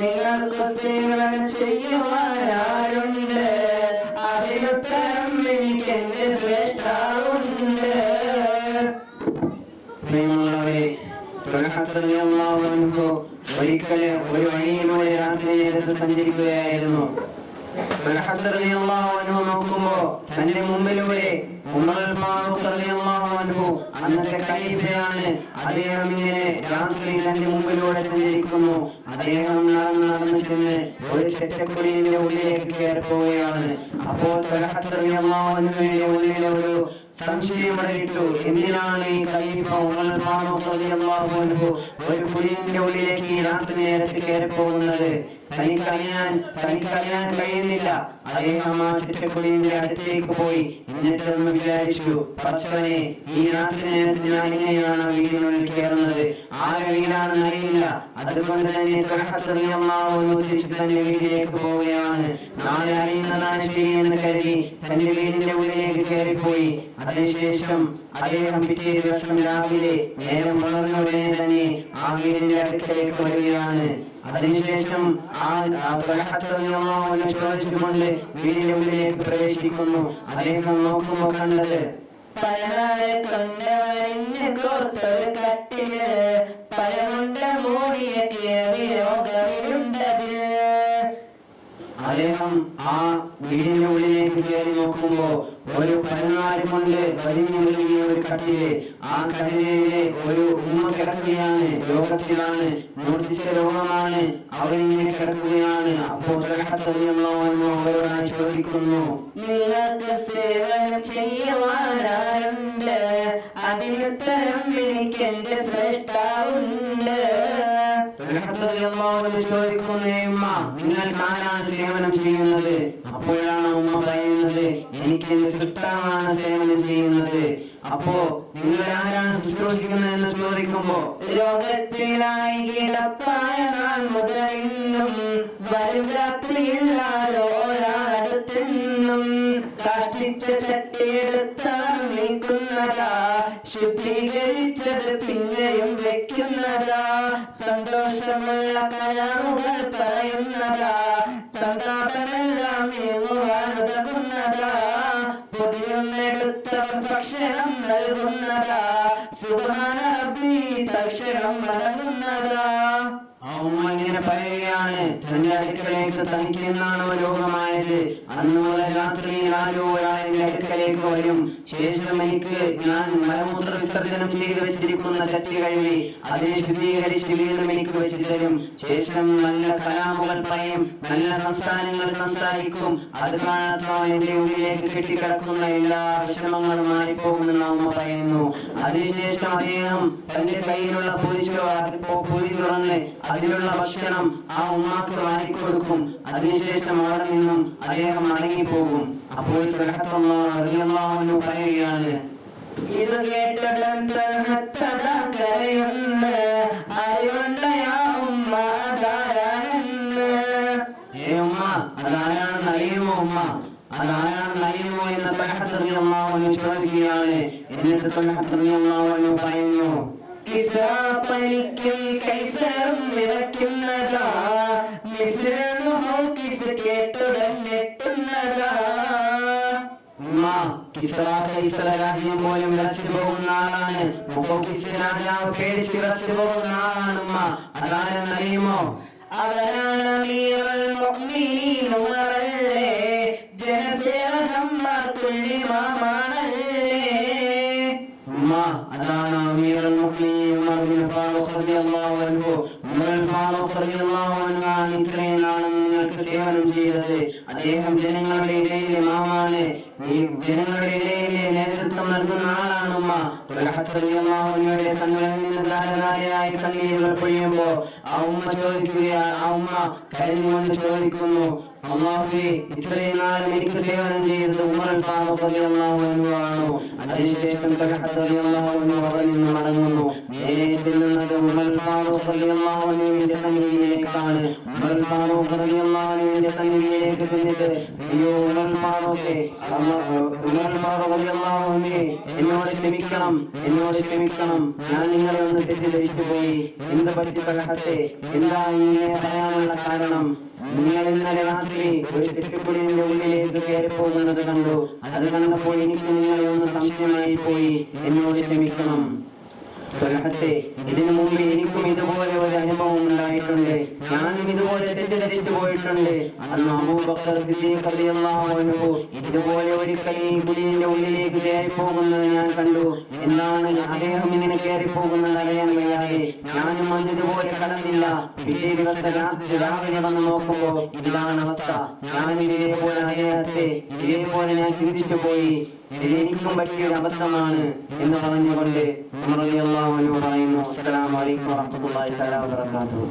നിങ്ങൾക്ക് സേവനം ചെയ്യുവാനാരുണ്ട് അതിനുത്തരം എനിക്ക് എന്റെ ശ്രേഷ്ഠാവുണ്ട് ഒരിക്കലെ ഒരു വഴിയിലൂടെ രാത്രി സഞ്ചരിക്കുകയായിരുന്നു. നോക്കുമ്പോ തന്റെ മുമ്പിലൂടെ അന്നത്തെ ഖലീഫയാണ്. അദ്ദേഹം ഇങ്ങനെ രാത്രി തന്റെ മുമ്പിലൂടെ സഞ്ചരിക്കുന്നു അദ്ദേഹം നടന്ന് നടന്ന് ചെന്ന് ഒരു ചെറ്റക്കുടിയുടെ ഉള്ളിലേക്ക് കയറി പോവുകയാണ് അപ്പോൾ അൻഹുവിന്റെ ഉള്ളിലെ ഒരു സംശയം ഇട്ടു. എന്തിനാണ് ഈ ഖലീഫ ഉമർ ഫാറൂഖ് റളിയല്ലാഹു ഒരു കുഞ്ഞിന്റെ ഉള്ളിലേക്ക് ഈ രാത്രി നേരത്തിൽ കയറി പോകുന്നത് തനിക്കറിയാൻ തനിക്കറിയാൻ കഴിയുന്നില്ല. അദ്ദേഹം ആ ചിറ്റക്കുടിയുടെ അടുത്തേക്ക് പോയി എന്നിട്ടൊന്ന് വിചാരിച്ചു പച്ചവനെ ഈ രാത്രി നേരത്തിൽ ഞാൻ എങ്ങനെയാണ് വീടിനുള്ളിൽ കയറുന്നത്? ആരെ വീടാണെന്ന് അറിയില്ല. അതുകൊണ്ട് തന്നെ തിരിച്ചു തന്റെ വീട്ടിലേക്ക് പോവുകയാണ്. നാളെ അറിയുന്നതാണ് ശരിയെന്ന് കരുതി തന്റെ വീടിന്റെ ഉള്ളിലേക്ക് കയറിപ്പോയി. അതിനുശേഷം അദ്ദേഹം പിറ്റേ ദിവസം രാവിലെ നേരം വളർന്ന ഉടനെ തന്നെ ആ വീടിന്റെ അടുക്കലേക്ക് വരികയാണ് അതിനുശേഷം ആ ചോദിച്ചുകൊണ്ട് വീടിന്റെ ഉള്ളിലേക്ക് പ്രവേശിക്കുന്നു. അദ്ദേഹം നോക്കുമ്പോൾ കണ്ടത് പഴനാട് കൊണ്ടവരിഞ്ഞ് കോർത്തൊരു കട്ടിൽ പഴമുണ്ട മൂടിയ കിഴവി രോഗമിലുണ്ടതിൽ അദ്ദേഹം ആ വീടിന്റെ ഉള്ളിലേക്ക് കയറി നോക്കുമ്പോ ഒരു പതിനാല് കൊണ്ട് വലിഞ്ഞു ഒരു കട്ടിൽ. ആ കടലിലെ ഒരു ഉമ്മ കിടക്കുകയാണ്. രോഗത്തിലാണ് മൂർച്ഛിച്ച രോഗമാണ് അവരിങ്ങനെ കിടക്കുകയാണ്. അപ്പോൾ അവരോട് ചോദിക്കുന്നു. നിങ്ങൾക്ക് സേവനം ചെയ്യുവാനാരുണ്ട്? അതിനുത്തരം എനിക്ക് എന്റെ ശ്രേഷ്ഠാവുണ്ട് ചോദിക്കുന്നേ ഉമ്മ നിങ്ങൾക്ക് സേവനം ചെയ്യുന്നത്? അപ്പോഴാണ് ഉമ്മ പറയുന്നത് എനിക്ക് എന്റെ സേവനം ചെയ്യുന്നത്. അപ്പോ നിങ്ങൾ ആരാണ് ശുശ്രൂഷിക്കുന്നത്? എന്ന് ചോദിക്കുമ്പോ ലോകത്തിലായി കിടപ്പായ നാൾ മുതൽ ഇന്നും വരും രാത്രിയിൽ ആരോരാടുത്തെന്നും കാഷ്ടിച്ച ചട്ടിയെടുത്താണ് നീക്കുന്നതാ. ശുദ്ധീകരിച്ചത് പിന്നെയും വെക്കുന്നതാ. സന്തോഷമുള്ള കരാറുകൾ പറയുന്നതാ. സന്താപമെല്ലാം നീങ്ങുവാനുതകുന്നതാ പൊതിയൊന്നെടുത്തവർ ഭക്ഷണം നൽകുന്നതാ. സുഖമാണ് റബ്ബി തക്ഷണം മടങ്ങുന്നതാ ആ ഉമ്മ ഇങ്ങനെ പറയുകയാണ്. തന്റെ അടുക്കലേക്ക് തനിക്ക് എന്നാണ് രോഗമായത്. അന്ന് മുതൽ രാത്രിയിൽ ആരോ ഒരാൾ എന്റെ അടുക്കലേക്ക് വരും. ശേഷം എനിക്ക് ഞാൻ മലമൂത്ര വിസർജനം ചെയ്ത് വെച്ചിരിക്കുന്ന ചട്ടി കഴുകി അതിനെ ശുദ്ധീകരിച്ച് വീണ്ടും എനിക്ക് വെച്ച് തരും. ശേഷം നല്ല കലാമുകൾ പറയും. നല്ല സംസ്ഥാനങ്ങൾ സംസാരിക്കും. അത് കാണത്തോളം എന്റെ ഉള്ളിലേക്ക് കെട്ടിക്കിടക്കുന്ന എല്ലാ വിഷമങ്ങളും മാറിപ്പോകുമെന്ന് അമ്മ പറയുന്നു. അതിനുശേഷം അദ്ദേഹം തന്റെ കയ്യിലുള്ള അതിപ്പോ പൊതി തുറന്ന് അതിലുള്ള ഭക്ഷണം ആ ഉമ്മാക്ക് വാരിക്കൊടുക്കും. അതിനുശേഷം അവിടെ നിന്നും അദ്ദേഹം മടങ്ങിപ്പോകും. അപ്പോൾ പറയുകയാണ് ഇത് കേട്ടിടം തണുത്തതാ കരയുന്നു ഉമ്മ അതാരാണെന്ന്. ഏ ഉമ്മ അതാരാണെന്ന് അറിയുമോ ഉമ്മ? അതാരാണെന്ന് അറിയുമോ എന്ന് ചോദിക്കുകയാണ്. എന്നിട്ട് പറയുന്നു കിസ്റാ പനിക്കും കൈസറും നിറയ്ക്കുന്നതാ മിസ്രനുഹോ കിസ് കേട്ടുടൻ ഞെട്ടുന്നതാ. ഉമ്മ കിസ്റ കൈസർ രാജ്യം പോലും വിറച്ചു പോകുന്ന ആളാണ്. മുഖോക്കിസ് രാജാവ് പേടിച്ച് വിറച്ചു പോകുന്ന ആളാണ് ഉമ്മ. അതാരെന്ന് അറിയുമോ അവരാണ് അമീറുൽ മുഅ്മിനീൻ ഉമറല്ലേ നാളും നിങ്ങൾക്ക് സേവനം ചെയ്തത്. അദ്ദേഹം ജനങ്ങളുടെ ഇടയിലെ മാമാണ് ജനങ്ങളുടെ ഇടയിലെ നേതൃത്വം നൽകുന്ന ആളാണ്. ഉമ്മ തുലഹത്ത് റളിയല്ലാഹു അൻഹുയുടെ കണ്ണുകളിൽ നിന്ന് ധാരധാരയായി കണ്ണീരുകൾ പൊഴിയുമ്പോ ആ ഉമ്മ ചോദിക്കുകയാണ് ആ ഉമ്മ കരഞ്ഞുകൊണ്ട് ചോദിക്കുന്നു അള്ളാഹുവേ ഇത്രയും നാൾ എനിക്ക് സേവനം ചെയ്തത് ഉമർ ആണ്. അതിനുശേഷം നിന്ന് മടങ്ങുന്നു. നേരെ ചെല്ലുന്നത് ഉമർ അൻഹുവിന്റെ സന്നിധിയിലേക്കാണ്. ഉമർ സന്നിധിയിലേക്ക് ഉള്ളിലേക്ക് ചെന്നിട്ട് അയ്യോ ഉമർമാറൊക്കെ ഉമർമാറൊക്കെ എന്നോട് ക്ഷമിക്കണം. എന്നോട് ക്ഷമിക്കണം. ഞാൻ നിങ്ങളെ ഒന്ന് തെറ്റിദ്ധരിച്ചു പോയി എന്ത് പറ്റി പ്രകടത്തെ എന്താ ഇങ്ങനെ പറയാനുള്ള കാരണം? നിങ്ങൾ ഇന്നലെ രാത്രി ഒരു തെറ്റുപുടിയുടെ ഉള്ളിലേക്ക് കയറി പോകുന്നത് കണ്ടു. അത് കണ്ടപ്പോൾ എനിക്ക് നിങ്ങളെ ഒന്ന് സംശയമായി പോയി എന്നോട് ക്ഷമിക്കണം. തൊലഹത്തെ ഇതിനു മുമ്പ് എനിക്കും ഇതുപോലെ ഒരു അനുഭവം ഉണ്ടായിട്ടുണ്ട് ഞാനും ഇതുപോലെ തെറ്റിദ്ധരിച്ചു പോയിട്ടുണ്ട് അന്ന് അബൂബക്കർ ഇതുപോലെ ഒരിക്കൽ ഈ കുടിയുടെ ഉള്ളിലേക്ക് കയറി പോകുന്നത് ഞാൻ കണ്ടു എന്നാണ് അദ്ദേഹം ഇങ്ങനെ കയറി പോകുന്നത് അറിയാൻ ഞാനും അന്ന് ഇതുപോലെ കടന്നില്ല. രാത്രി രാവിലെ വന്ന് നോക്കുമ്പോ ഇതാണ് അവസ്ഥ. ഞാനും ഇതേപോലെ അദ്ദേഹത്തെ ഇതേപോലെ ഞാൻ ചിന്തിച്ചു പോയി. എനിക്കും പറ്റിയൊരു അബദ്ധമാണ് എന്ന് പറഞ്ഞുകൊണ്ട് അൻഹു പറയുന്നു. അസ്സലാമു അലൈക്കും വറഹ്മത്തുള്ളാഹി തആല വബറകാതുഹു.